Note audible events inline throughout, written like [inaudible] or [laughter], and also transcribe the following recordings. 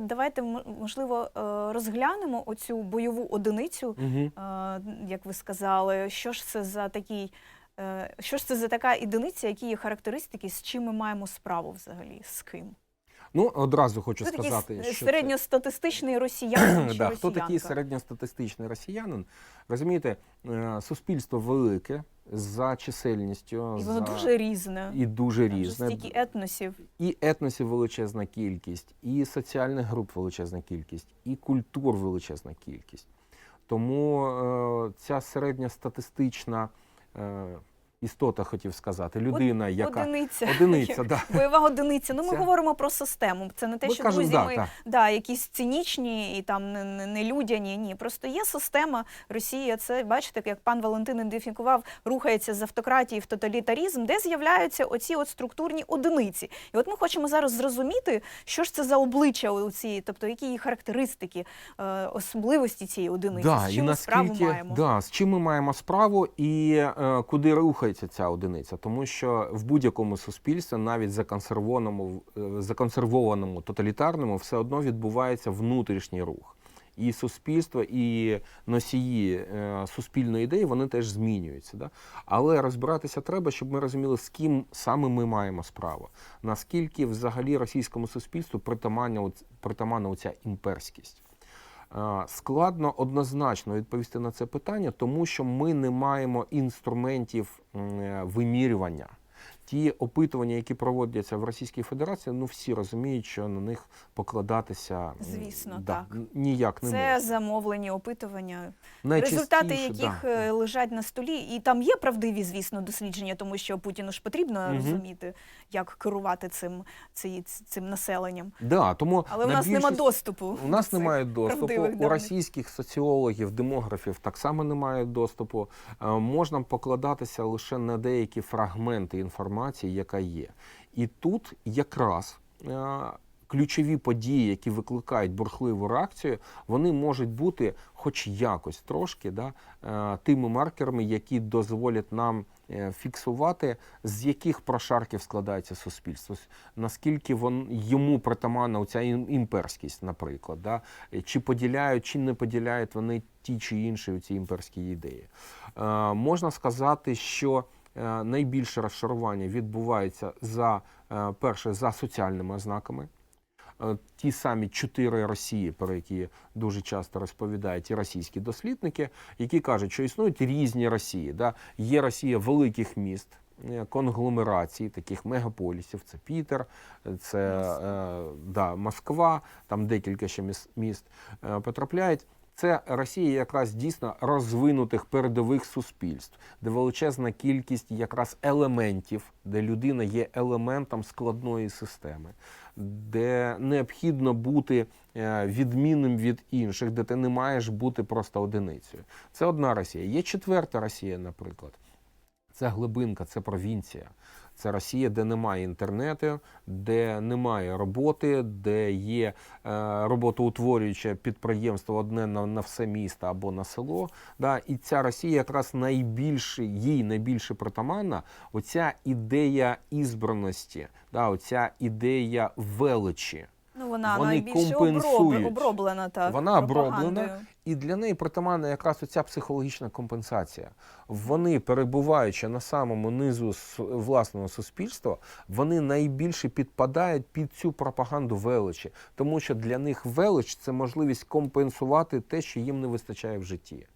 Давайте можливо е, розглянемо оцю бойову одиницю, Угу. як ви сказали. Що ж це за такий, е, що ж це за така одиниця, які є характеристики, з чим ми маємо справу взагалі, з ким? Ну, одразу хочу Хто сказати, с- що це- середньостатистичний росіянин [clears throat] чи да, хто такий середньостатистичний росіянин? Розумієте, суспільство велике за чисельністю І за... дуже різне. і дуже Там різне. стільки етносів. І етносів величезна кількість, і соціальних груп величезна кількість, і культур величезна кількість. Тому е, ця середньостатистична е, істота, хотів сказати, людина, яка Одиниця. одиниця, [laughs] да. Бойова одиниця. Ну, ми Це- говоримо про систему. Це не те, Ми що кажемо, друзі, да, ми так. да, якісь цинічні і там не, не, не людяні. Ні, просто є система Росія. Це бачите, як пан Валентин ідентифікував, рухається з автократії в тоталітарізм, де з'являються оці от структурні одиниці. І от ми хочемо зараз зрозуміти, що ж це за обличчя у цієї, тобто які її характеристики, е, особливості цієї одиниці, Да, з і чим ми справу маємо. да, з чим ми маємо справу і е, куди рухається ця одиниця, тому що в будь-якому суспільстві, навіть законсервованому, е, законсервованому тоталітарному, все одно відбувається внутрішній рух. І суспільство, і носії е, суспільної ідеї вони теж змінюються. Да? Але розбиратися треба, щоб ми розуміли, з ким саме ми маємо справу. Наскільки взагалі російському суспільству притаманна оця імперськість. Е, Складно однозначно відповісти на це питання, тому що ми не маємо інструментів е, вимірювання. Ті опитування, які проводяться в Російській Федерації, ну всі розуміють, що на них покладатися Звісно, да, так. ніяк не Це можна. замовлені опитування, результати яких да. е, лежать на столі, і там є правдиві, звісно, дослідження, тому що Путіну ж потрібно Мгм. розуміти, як керувати цим, ці- цим населенням. Да, тому Але у на нас нема доступу. У нас немає доступу. У російських соціологів, демографів так само немає доступу. Е, Можна покладатися лише на деякі фрагменти інформації, яка є. І тут якраз е, ключові події, які викликають бурхливу реакцію, вони можуть бути, хоч якось трошки, да, е, тими маркерами, які дозволять нам. е, Фіксувати, з яких прошарків складається суспільство, наскільки вон, йому притаманна ця імперськість, наприклад, да? Чи поділяють, чи не поділяють вони ті чи інші ці імперські ідеї. Е, можна сказати, що найбільше розшарування відбувається за е, перше за соціальними ознаками. Е, Ті самі чотири Росії, про які дуже часто розповідають і російські дослідники, які кажуть, що існують різні Росії. Да? Є Росія великих міст, е, конгломерацій, таких мегаполісів. Це Пітер, це е, да, Москва, там декілька ще міс- міст е, потрапляють. Це Росія якраз дійсно розвинутих передових суспільств, де величезна кількість якраз елементів, де людина є елементом складної системи, де необхідно бути е, відмінним від інших, де ти не маєш бути просто одиницею. Це одна Росія. Є четверта Росія, наприклад. Це глибинка, це провінція. Це Росія, де немає інтернету, де немає роботи, де є е, роботоутворююче підприємство одне на, на все місто або на село. Да? І ця Росія якраз найбільше, їй найбільше притаманна оця ідея ізбраності, да? оця ідея величі. Ну, вона Вони найбільше компенсують. оброб, оброблена так. Вона оброблена, і для неї притаманна якраз оця психологічна компенсація. Вони, перебуваючи на самому низу власного суспільства, вони найбільше підпадають під цю пропаганду величі, тому що для них велич це можливість компенсувати те, що їм не вистачає в житті.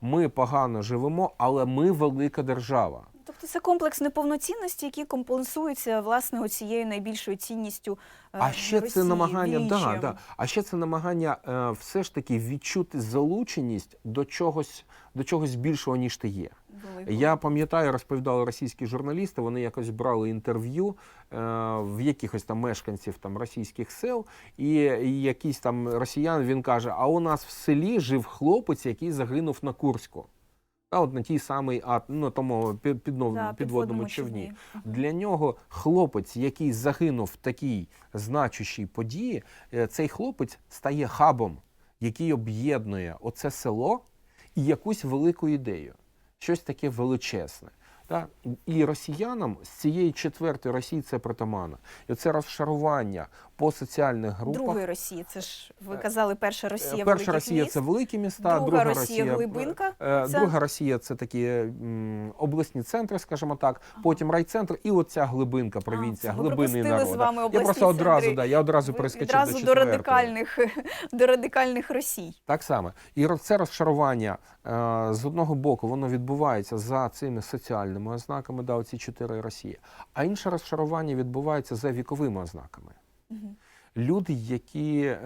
Ми погано живемо, але ми велика держава. Тобто це комплекс неповноцінності, який компенсується власне оцією найбільшою цінністю. е, А ще Росії, це намагання, да, да, а ще це намагання е, все ж таки відчути залученість до чогось, до чогось більшого, ніж ти є. Великого. Я пам'ятаю, розповідали російські журналісти, вони якось брали інтерв'ю е, в якихось там мешканців там російських сел, і, і якийсь там росіян він каже: А у нас в селі жив хлопець, який загинув на Курську. А от на тій самій ат, на тому під, піднов- Да, підводному човні. Для нього хлопець, який загинув в такій значущій події, е, цей хлопець стає хабом, який об'єднує оце село і якусь велику ідею, щось таке величезне. Да? І росіянам з цієї четвертої Росії це притаманно. І це розшарування по соціальних групах. Другої Росії. Це ж ви казали, перша Росія Е, Перша Росія міст. це великі міста, Друга Росія глибинка. е, Це- Друга Росія це такі м, обласні центри, скажімо так, потім райцентр і оця глибинка, провінція, це ви глибинний пропустили народ. з вами Я просто одразу, центри. да, я одразу Ви перескочив до до радикальних [laughs] до радикальних Росій. Так само. І це розчарування е, з одного боку, воно відбувається за цими соціальними ознаками, да, оці чотири Росії. А інше розчарування відбувається за віковими ознаками. Люди, які е,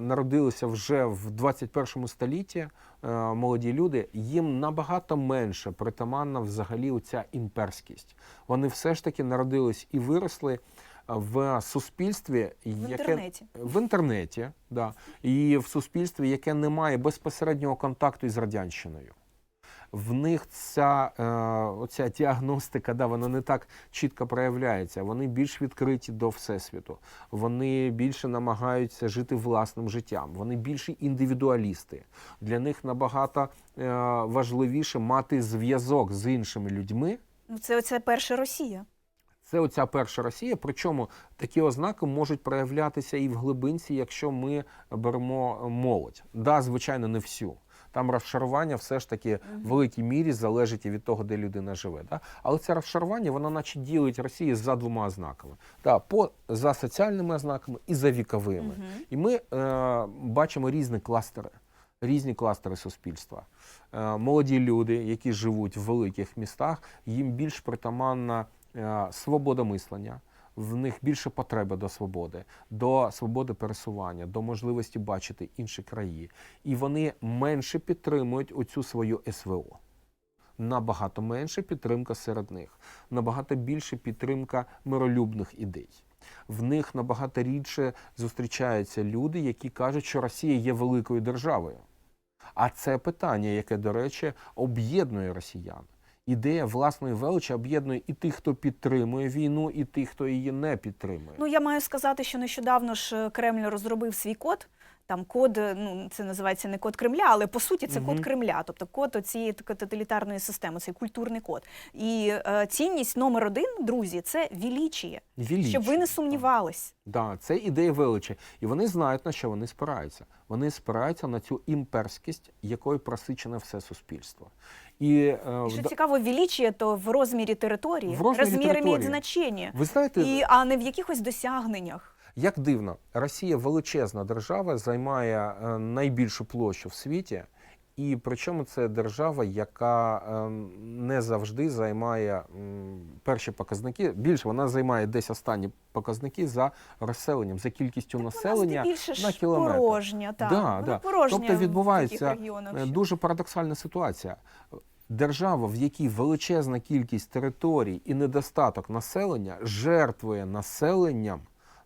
народилися вже в 21 столітті, е, молоді люди, їм набагато менше притаманна взагалі оця імперськість. Вони все ж таки народились і виросли в суспільстві, В яке інтернеті. в інтернеті, да, і в суспільстві, яке не має безпосереднього контакту із радянщиною. В них ця, е, оця діагностика, да, вона не так чітко проявляється. Вони більш відкриті до всесвіту. Вони більше намагаються жити власним життям. Вони більше індивідуалісти. Для них набагато е, важливіше мати зв'язок з іншими людьми, Ну це оця перша Росія. це оця перша Росія. Причому такі ознаки можуть проявлятися і в глибинці, якщо ми беремо молодь. Да, звичайно, не всю. Там розшарування все ж таки в великій мірі залежить і від того, де людина живе. Да? Але це розшарування, воно наче ділить Росію за двома ознаками. Да, по, за соціальними ознаками і за віковими. І ми е, бачимо різні кластери. Різні кластери суспільства. Е, молоді люди, які живуть в великих містах, їм більш притаманна е, свобода мислення, в них більше потреби до свободи, до свободи пересування, до можливості бачити інші краї. І вони менше підтримують оцю свою СВО. Набагато менше підтримка серед них, набагато більше підтримка миролюбних ідей. В них набагато рідше зустрічаються люди, які кажуть, що Росія є великою державою. А це питання, яке, до речі, об'єднує росіян. Ідея власної величі об'єднує і тих, хто підтримує війну, і тих, хто її не підтримує. Ну я маю сказати, що нещодавно ж е, Кремль розробив свій код. Там код, е, ну це називається не код Кремля, але по суті це код Кремля, тобто код цієї тоталітарної системи, цей культурний код. І е, цінність номер один, друзі, це вілічіє, Вілічі. щоб ви не сумнівались. Да, це ідея величі. І вони знають, на що вони спираються. Вони спираються на цю імперськість, якою просичене все суспільство. І, е, І що да- цікаво, величие то в розмірі території, В розмірі розміри території. мають значення, ви знаєте, і, а не в якихось досягненнях. Як дивно, Росія величезна держава, займає е, найбільшу площу в світі, і причому це держава, яка е, не завжди займає перші показники. Більше вона займає десь останні показники за розселенням, за кількістю населення Вона більше на кілометр. порожня, так. Да, да. порожня Тобто в відбувається таких регіонах. Е, Дуже парадоксальна ситуація. Держава, в якій величезна кількість територій і недостаток населення, жертвує населенням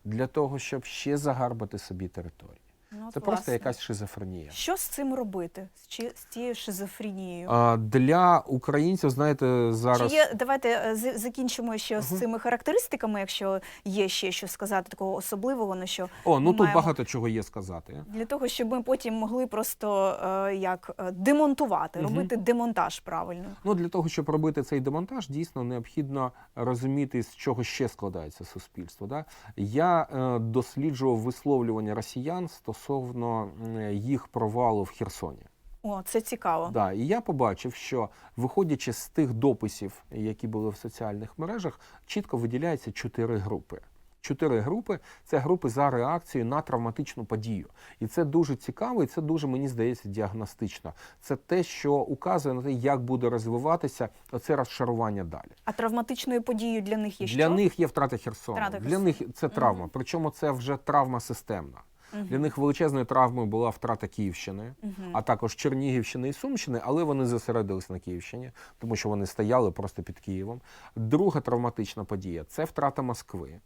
для того, щоб ще загарбати собі території. Ну, от, Це просто власне. якась шизофренія. Що з цим робити? З, чи, з тією шизофренією? А, для українців, знаєте, зараз Чи є, давайте е, з- закінчимо ще з цими характеристиками, якщо є ще що сказати такого особливого, на що о, ну ми тут маємо. багато чого є сказати. для того, щоб ми потім могли просто е, як е, демонтувати, Мгм. робити демонтаж правильно. Ну для того, щоб робити цей демонтаж, дійсно необхідно розуміти, з чого ще складається суспільство. Да? Я е, досліджував висловлювання росіян стосовно м, їх провалу в Херсоні. О, це цікаво. Да, і я побачив, що виходячи з тих дописів, які були в соціальних мережах, чітко виділяється чотири групи. Чотири групи це групи за реакцією на травматичну подію. І це дуже цікаво, і це дуже, мені здається, діагностично. Це те, що указує на те, як буде розвиватися оце розшарування далі. А травматичною подією для них є Для що? них є втрата Херсону. Втрата Для них це травма. Мгм. Причому це вже травма системна. Мгм. Для них величезною травмою була втрата Київщини угу. а також Чернігівщини і Сумщини, але вони зосередились на Київщині, тому що вони стояли просто під Києвом. Друга травматична подія це втрата Москви.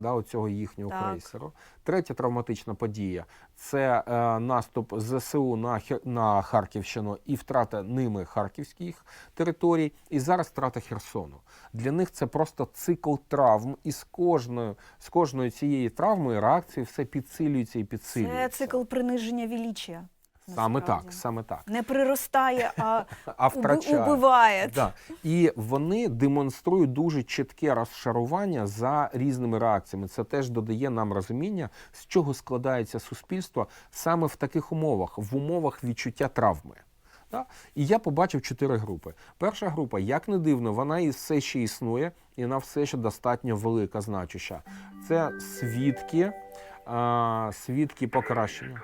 Да, оцього їхнього Так. крейсеру. Третя травматична подія це е, наступ ЗСУ на, на Харківщину і втрата ними харківських територій. І зараз втрата Херсону. Для них це просто цикл травм, і з кожною, з кожною цією травмою реакції все підсилюється і підсилюється. Це цикл приниження величия. Саме насправді. так, саме так. Не приростає, а, [laughs] А втрачає. убиває. Да. І вони демонструють дуже чітке розшарування за різними реакціями. Це теж додає нам розуміння, з чого складається суспільство саме в таких умовах, в умовах відчуття травми. Да? І я побачив чотири групи. Перша група, як не дивно, вона і все ще існує, і вона все ще достатньо велика, значуща. Це свідки, а, свідки покращення.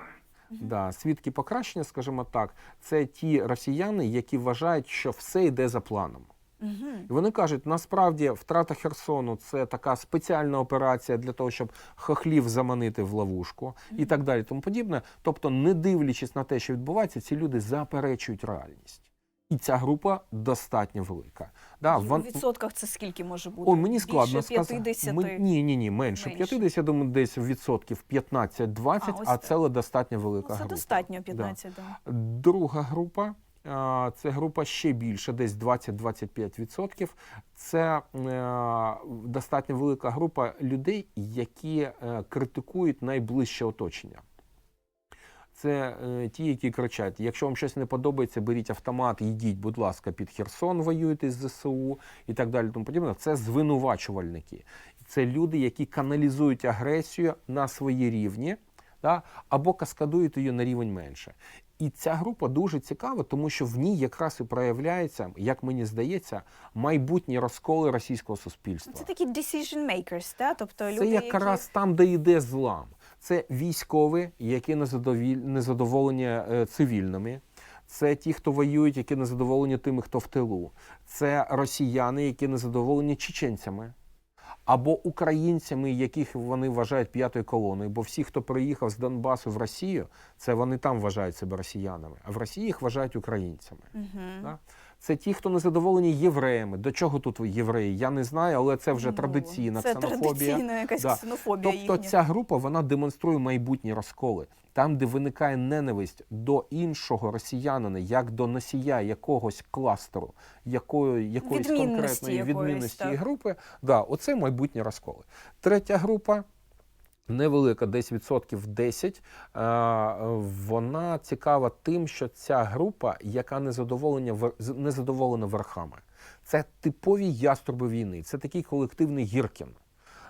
Да, свідки покращення, скажімо так, це ті росіяни, які вважають, що все йде за планом. Угу. І вони кажуть, насправді втрата Херсону це така спеціальна операція для того, щоб хохлів заманити в ловушку і так далі, тому подібне. Тобто, не дивлячись на те, що відбувається, ці люди заперечують реальність. І ця група достатньо велика. Да, В вон- відсотках це скільки може бути? Ой, мені складно Більше сказати. 50? Ми- ні, ні, ні, менше. Менше. 50, я думаю, десь відсотків 15-20, А, а, так. це достатньо велика Ну, це група. достатньо 15, да. Друга група. а, Це група ще більше, десь 20-25%. Це е, достатньо велика група людей, які е, критикують найближче оточення. Це е, ті, які кричать: якщо вам щось не подобається, беріть автомат, йдіть, будь ласка, під Херсон, воюйте з ЗСУ і так далі. Тому подібне. Це звинувачувальники. Це люди, які каналізують агресію на свої рівні, да, або каскадують її на рівень менше. І ця група дуже цікава, тому що в ній якраз і проявляється, як мені здається, майбутні розколи російського суспільства. Це такі decision makers, да? тобто Це люди, якраз там, де йде злам. Це військові, які незадоволені е, цивільними. Це ті, хто воюють, які незадоволені тими, хто в тилу. Це росіяни, які незадоволені чеченцями. Або українцями, яких вони вважають п'ятою колоною. Бо всі, хто приїхав з Донбасу в Росію, це вони там вважають себе росіянами, а в Росії їх вважають українцями. Мгм. Да? Це ті, хто не задоволені євреями. До чого тут євреї? Я не знаю, але це вже Ну, традиційна це ксенофобія. традиційна якась Да. ксенофобія Тобто їхня. ця група вона демонструє майбутні розколи. Там, де виникає ненависть до іншого росіянина, як до носія якогось кластеру, якої, якоїсь Відмінності конкретної якоїсь, відмінності так. групи, да, оце майбутні розколи. Третя група. Невелика, десь відсотків 10, е, вона цікава тим, що ця група, яка незадоволена, вер- з- незадоволена верхами, це типові яструби війни, це такий колективний гіркін,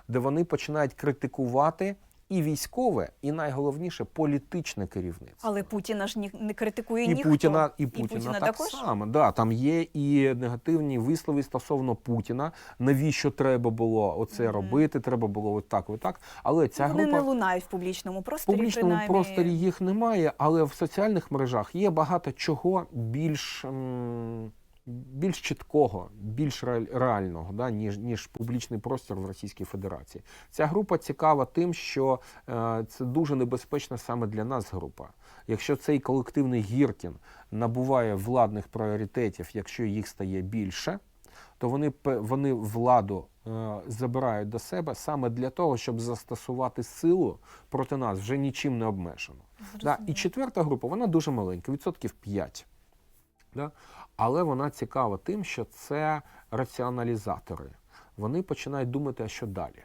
де вони починають критикувати і військове, і найголовніше політичне керівництво. Але Путіна ж ні, не критикує І ніхто. Путіна, і І Путіна, Путіна так також? само. Да, там є і негативні вислови стосовно Путіна. Навіщо треба було оце Мгм. робити? Треба було отак, отак. Але ця Вони група не лунають в публічному в просторі. публічному принаймні. просторі їх немає, але в соціальних мережах є багато чого більш. м, Більш чіткого, більш реаль- реального, да, ніж, ніж публічний простір в Російській Федерації. Ця група цікава тим, що е, це дуже небезпечна саме для нас група. Якщо цей колективний Гіркін набуває владних пріоритетів, якщо їх стає більше, то вони, вони владу е, забирають до себе саме для того, щоб застосувати силу проти нас вже нічим не обмежено. Да? І четверта група, вона дуже маленька, відсотків 5. Да? Але вона цікава тим, що це раціоналізатори. Вони починають думати, а що далі.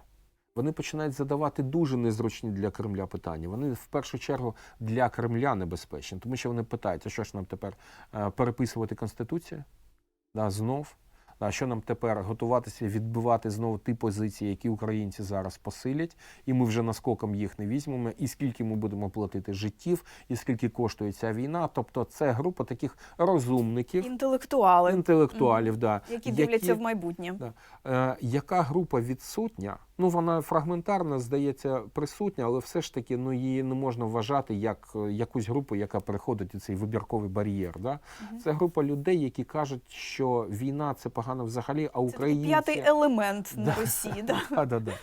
Вони починають задавати дуже незручні для Кремля питання. Вони в першу чергу для Кремля небезпечні, тому що вони питають, а що ж нам тепер е, переписувати Конституцію? Да, знов. А що нам тепер готуватися відбивати знову ті позиції, які українці зараз посилять, і ми вже наскоком їх не візьмемо, і скільки ми будемо платити життів, і скільки коштує ця війна. Тобто це група таких розумників, інтелектуалів, інтелектуалів, да, які дивляться в майбутнє. Да. Е, яка група відсутня? Ну вона фрагментарна, здається, присутня, але все ж таки ну її не можна вважати як е, якусь групу, яка переходить у цей вибірковий бар'єр. Да? Мгм. Це група людей, які кажуть, що війна це погано взагалі, а Це п'ятий елемент на Да. Росії. [laughs] Да. Да, да, да.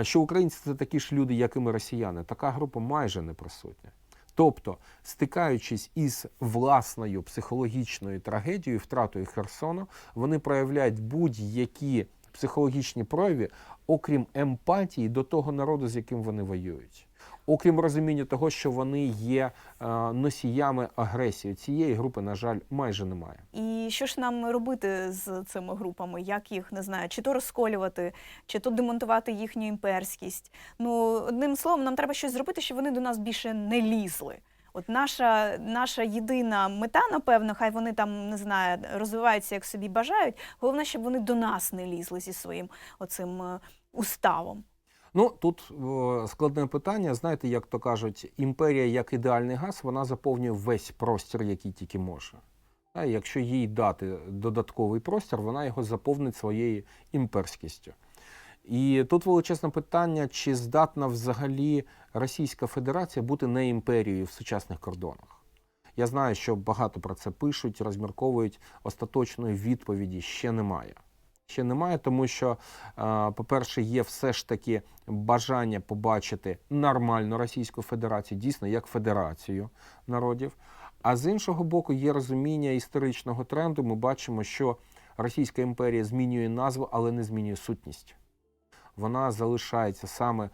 Е, що українці це такі ж люди, як і ми росіяни. Така група майже не присутня. Тобто, стикаючись із власною психологічною трагедією, втратою Херсону, вони проявляють будь-які психологічні прояви, окрім емпатії до того народу, з яким вони воюють. Окрім розуміння того, що вони є е, носіями агресії, цієї групи, на жаль, майже немає. І що ж нам робити з цими групами? Як їх не знаю, чи то розколювати, чи то демонтувати їхню імперськість? Ну одним словом, нам треба щось зробити, щоб вони до нас більше не лізли. От наша, наша єдина мета, напевно, хай вони там не знаю, розвиваються як собі бажають. Головне, щоб вони до нас не лізли зі своїм оцим е, уставом. Ну тут е, складне питання. Знаєте, як то кажуть, імперія як ідеальний газ, вона заповнює весь простір, який тільки може. А якщо їй дати додатковий простір, вона його заповнить своєю імперськістю. І тут величезне питання, чи здатна взагалі Російська Федерація бути не імперією в сучасних кордонах. Я знаю, що багато про це пишуть, розмірковують. Остаточної відповіді ще немає. Ще немає, тому що, е, по-перше, є все ж таки бажання побачити нормальну Російську Федерацію, дійсно як федерацію народів. А з іншого боку, є розуміння історичного тренду. Ми бачимо, що Російська імперія змінює назву, але не змінює сутність. Вона залишається саме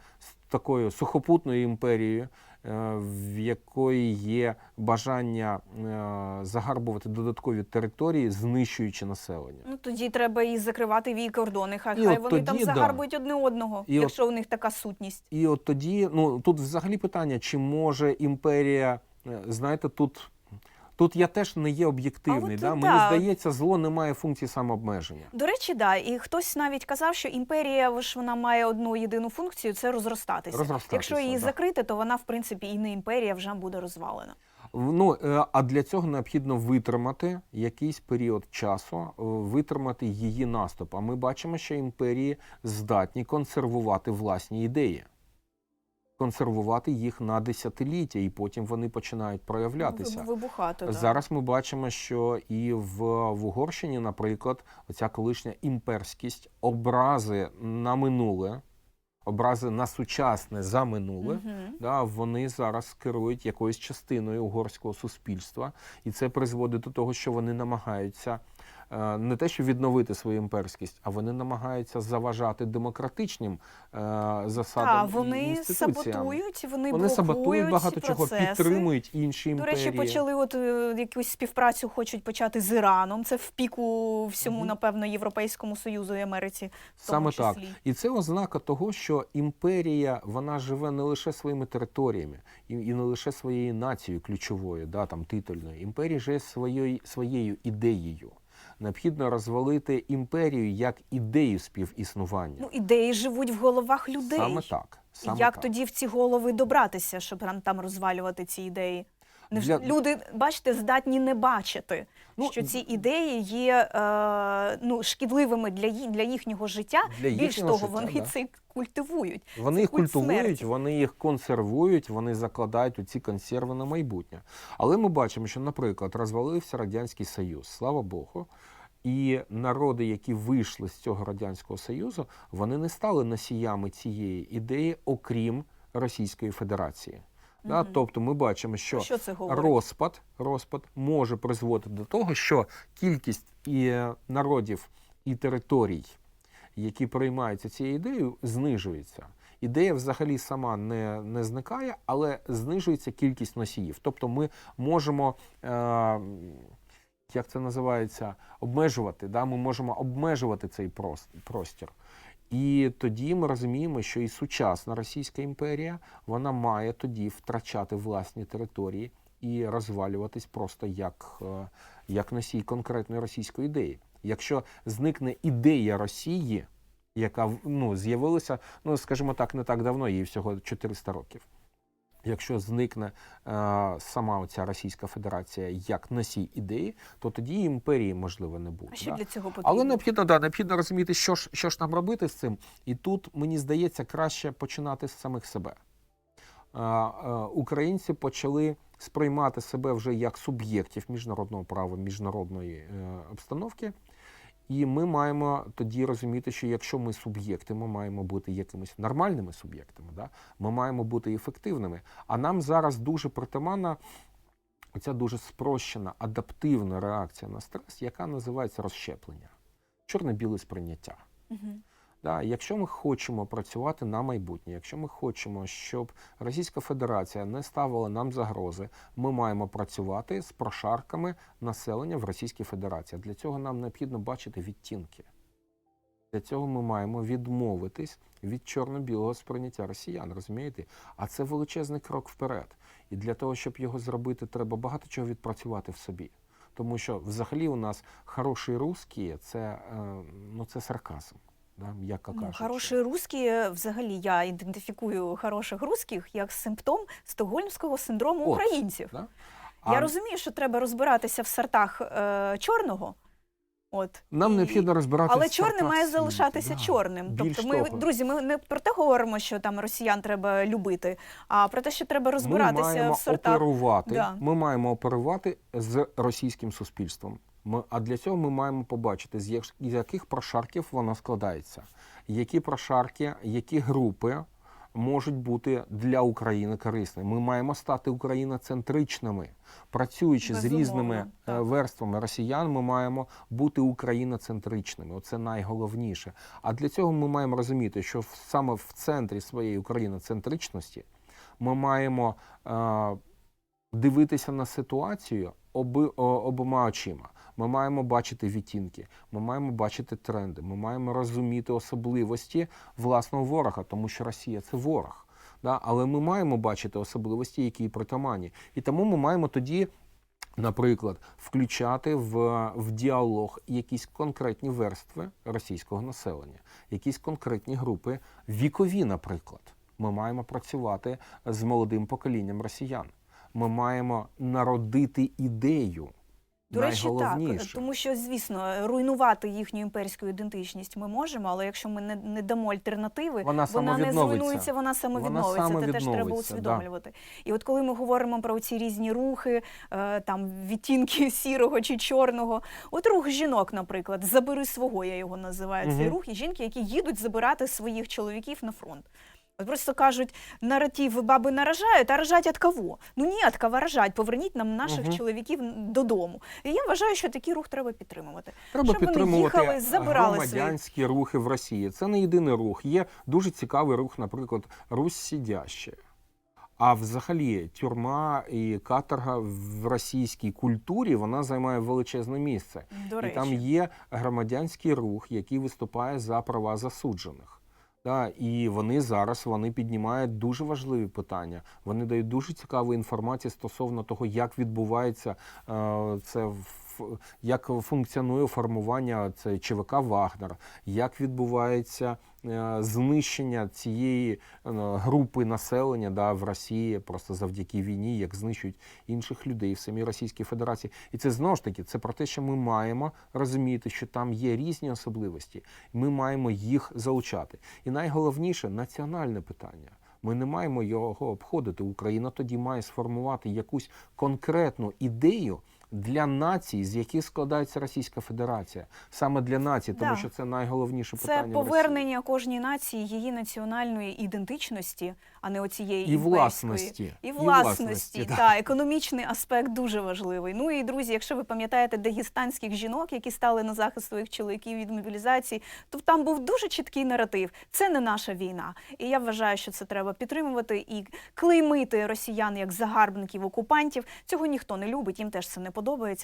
такою сухопутною імперією, е, в якої є бажання е, загарбувати додаткові території, знищуючи населення. Ну тоді треба і закривати вій кордони. Хай, І хай от вони там тоді, да. загарбують одне одного, І от- якщо у них така сутність. І от тоді, ну тут взагалі питання, чи може імперія, е, знаєте, тут. Тут я теж не є об'єктивний. Да? Мені здається, зло не має функції самообмеження. До речі, да, і хтось навіть казав, що імперія ж вона має одну єдину функцію це розростатися. Розростатися, Якщо її да. закрити, то вона в принципі і не імперія вже буде розвалена. Ну е, а для цього необхідно витримати якийсь період часу, е, витримати її наступ. А ми бачимо, що імперії здатні консервувати власні ідеї, консервувати їх на десятиліття, і потім вони починають проявлятися. Ви- Вибухати. да. Зараз ми бачимо, що і в, в Угорщині, наприклад, оця колишня імперськість, образи на минуле, образи на сучасне за минуле. Мгм. Да, вони зараз керують якоюсь частиною угорського суспільства, і це призводить до того, що вони намагаються не те, що відновити свою імперськість, а вони намагаються заважати демократичним е, засадам. І вони інституціям. саботують, вони, Вони саботують багато чого, процеси. підтримують інші До речі, почали от е, якусь співпрацю хочуть почати з Іраном. Це в піку всьому, напевно, Європейському Союзу і Америці. В тому Саме так. І це ознака того, що імперія вона живе не лише своїми територіями і, і не лише своєю нацією ключовою, да, там, титульною. Імперія живе своєю, своєю ідеєю. Необхідно розвалити імперію як ідею співіснування. Ну, ідеї живуть в головах людей. Саме так. Саме Як так. тоді в ці голови добратися, щоб там, розвалювати ці ідеї? Для- Люди, бачите, здатні не бачити, Ну, що ці ідеї є е, ну, шкідливими для, ї- для їхнього життя. Для Більш того, життя, вони да. це культивують. Вони Це їх культ культивують, смерті. вони їх консервують, вони закладають у ці консерви на майбутнє. Але ми бачимо, що, наприклад, розвалився Радянський Союз, слава Богу. І народи, які вийшли з цього радянського союзу, вони не стали носіями цієї ідеї, окрім Російської Федерації. Да? Тобто, ми бачимо, що Що це розпад, розпад може призводити до того, що кількість і е, народів і територій, які приймаються цією ідеєю, знижується. Ідея взагалі сама не, не зникає, але знижується кількість носіїв. Тобто ми можемо, е, як це називається, обмежувати. Да? Ми можемо обмежувати цей простір. І тоді ми розуміємо, що і сучасна Російська імперія вона має тоді втрачати власні території і розвалюватись просто як, е, як носій конкретної російської ідеї. Якщо зникне ідея Росії, яка ну, з'явилася, ну скажімо так, не так давно, їй всього 400 років. Якщо зникне е, сама оця Російська Федерація як носій ідеї, то тоді імперії можливо не буде. А що да. для цього потрібно? Але необхідно, да, необхідно розуміти, що ж, що ж нам робити з цим. І тут, мені здається, краще починати з самих себе. А, а, українці почали сприймати себе вже як суб'єктів міжнародного права, міжнародної е, обстановки. І ми маємо тоді розуміти, що якщо ми суб'єкти, ми маємо бути якимись нормальними суб'єктами, да? ми маємо бути ефективними. А нам зараз дуже притаманна оця дуже спрощена адаптивна реакція на стрес, яка називається розщеплення, чорно-біле сприйняття. Мгм. Да, якщо ми хочемо працювати на майбутнє, якщо ми хочемо, щоб Російська Федерація не ставила нам загрози, ми маємо працювати з прошарками населення в Російській Федерації. Для цього нам необхідно бачити відтінки. Для цього ми маємо відмовитись від чорно-білого сприйняття росіян, розумієте? А це величезний крок вперед. І для того, щоб його зробити, треба багато чого відпрацювати в собі. Тому що взагалі у нас хороший русський це, е, ну, це сарказм. Да, м'яко Ну, кажучи. хороші русські, е, взагалі, я ідентифікую хороших русських як симптом стокгольмського синдрому От, українців. Да? Я А розумію, що треба розбиратися в сортах е, чорного. От нам необхідно розбиратися. Але чорне має залишатися да. чорним. Більш тобто, ми, того, друзі, ми не про те говоримо, що там росіян треба любити, а про те, що треба ми розбиратися маємо в сортах. оперувати. Да. Ми маємо оперувати з російським суспільством. Ми, а для цього ми маємо побачити, з, як, з яких прошарків воно складається, які прошарки, які групи можуть бути для України корисними. Ми маємо стати україноцентричними. Працюючи з різними е, так. верствами росіян, ми маємо бути україноцентричними. Оце найголовніше. А для цього ми маємо розуміти, що саме в центрі своєї україноцентричності ми маємо е, дивитися на ситуацію оби, о, обома очима. Ми маємо бачити відтінки, ми маємо бачити тренди, ми маємо розуміти особливості власного ворога, тому що Росія це ворог. Да? Але ми маємо бачити особливості, які притаманні. І тому ми маємо тоді. Наприклад, включати в, в діалог якісь конкретні верстви російського населення, якісь конкретні групи вікові, наприклад. Ми маємо працювати з молодим поколінням росіян. Ми маємо народити ідею. До речі, так, тому що, звісно, руйнувати їхню імперську ідентичність ми можемо, але якщо ми не, не дамо альтернативи, Вона не самовідновиться. зруйнується, вона самовідновиться. Вона Це теж треба самовідновиться, да. усвідомлювати. І от коли ми говоримо про ці різні рухи, е, там відтінки [laughs] сірого чи чорного, от рух жінок, наприклад, забери свого, я його називаю. Цей рух і жінки, які їдуть забирати своїх чоловіків на фронт. Просто кажуть, наратив баби наражають, а рожать від кого? Ну ні, від кого рожать, поверніть нам наших Мгм. чоловіків додому. І я вважаю, що такий рух треба підтримувати. Треба щоб вони їхали, забирали свої- громадянські рухи в Росії. Це не єдиний рух. Є дуже цікавий рух, наприклад, Русь сидяще. А взагалі тюрма і каторга в російській культурі вона займає величезне місце. До І там є громадянський рух, який виступає за права засуджених. Да, і вони зараз вони піднімають дуже важливі питання. Вони дають дуже цікаву інформацію стосовно того, як відбувається е, це в- як функціонує формування це ЧВК Вагнер, як відбувається знищення цієї е, групи населення да, в Росії просто завдяки війні, як знищують інших людей в самій Російській Федерації. І це знову ж таки це про те, що ми маємо розуміти, що там є різні особливості, ми маємо їх залучати. І найголовніше національне питання. Ми не маємо його обходити. Україна тоді має сформувати якусь конкретну ідею для націй, з яких складається Російська Федерація, саме для націй, тому Да. що це найголовніше Це питання. Росії. повернення кожній нації її національної ідентичності, а не оцієї і власності. І власності, да. та економічний аспект дуже важливий. Ну і друзі, якщо ви пам'ятаєте дагестанських жінок, які стали на захист своїх чоловіків від мобілізації, то там був дуже чіткий наратив. Це не наша війна. І я вважаю, що це треба підтримувати і клеймити росіян як загарбників, окупантів. Цього ніхто не любить, їм теж це не подобається,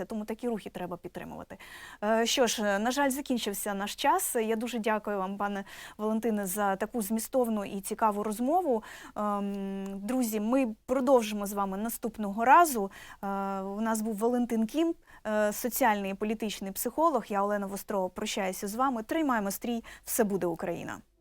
тому такі рухи треба підтримувати. Е, Що ж, на жаль, закінчився наш час. Я дуже дякую вам, пане Валентине, за таку змістовну і цікаву розмову. Ем, Друзі, ми продовжимо з вами наступного разу. Е, У нас був Валентин Кім, е, соціальний і політичний психолог. Я Олена Вострова прощаюся з вами. Тримаємо стрій, все буде Україна.